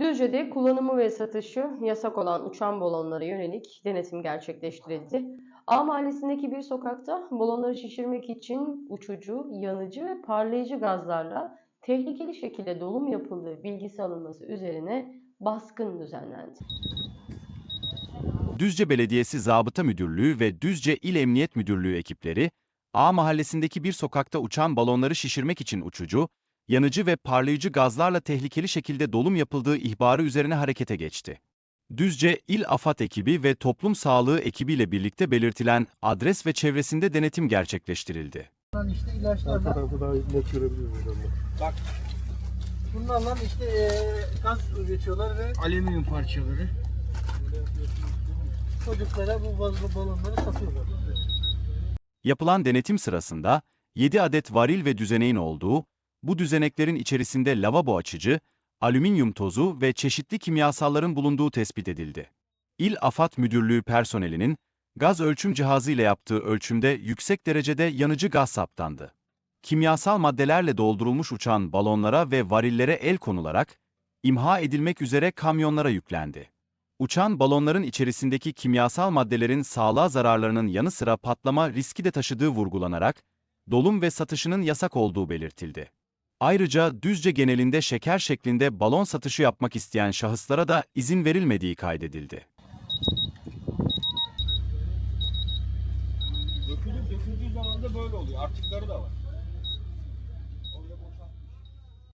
Düzce'de kullanımı ve satışı yasak olan uçan balonlara yönelik denetim gerçekleştirildi. A mahallesindeki bir sokakta balonları şişirmek için uçucu, yanıcı ve parlayıcı gazlarla tehlikeli şekilde dolum yapıldığı bilgisi alınması üzerine baskın düzenlendi. Düzce Belediyesi Zabıta Müdürlüğü ve Düzce İl Emniyet Müdürlüğü ekipleri, A mahallesindeki bir sokakta uçan balonları şişirmek için uçucu, yanıcı ve parlayıcı gazlarla tehlikeli şekilde dolum yapıldığı ihbarı üzerine harekete geçti. Düzce İl AFAD ekibi ve Toplum Sağlığı ekibiyle birlikte belirtilen adres ve çevresinde denetim gerçekleştirildi. Bunlar işte Arka ilaçlarla, tarafı daha net görebiliyoruz hocam. bunlarla işte eee gaz üretiyorlar ve alüminyum parçaları. Çocuklara bu bazı balonları satıyorlar. Yapılan denetim sırasında 7 adet varil ve düzeneğin olduğu, bu düzeneklerin içerisinde lavabo açıcı, alüminyum tozu ve çeşitli kimyasalların bulunduğu tespit edildi. İl AFAD Müdürlüğü personelinin gaz ölçüm cihazı ile yaptığı ölçümde yüksek derecede yanıcı gaz saptandı. Kimyasal maddelerle doldurulmuş uçan balonlara ve varillere el konularak imha edilmek üzere kamyonlara yüklendi. Uçan balonların içerisindeki kimyasal maddelerin sağlığa zararlarının yanı sıra patlama riski de taşıdığı vurgulanarak, dolum ve satışının yasak olduğu belirtildi. Ayrıca Düzce genelinde şeker şeklinde balon satışı yapmak isteyen şahıslara da izin verilmediği kaydedildi. Döküldüğü zaman da böyle oluyor. Artıkları da var.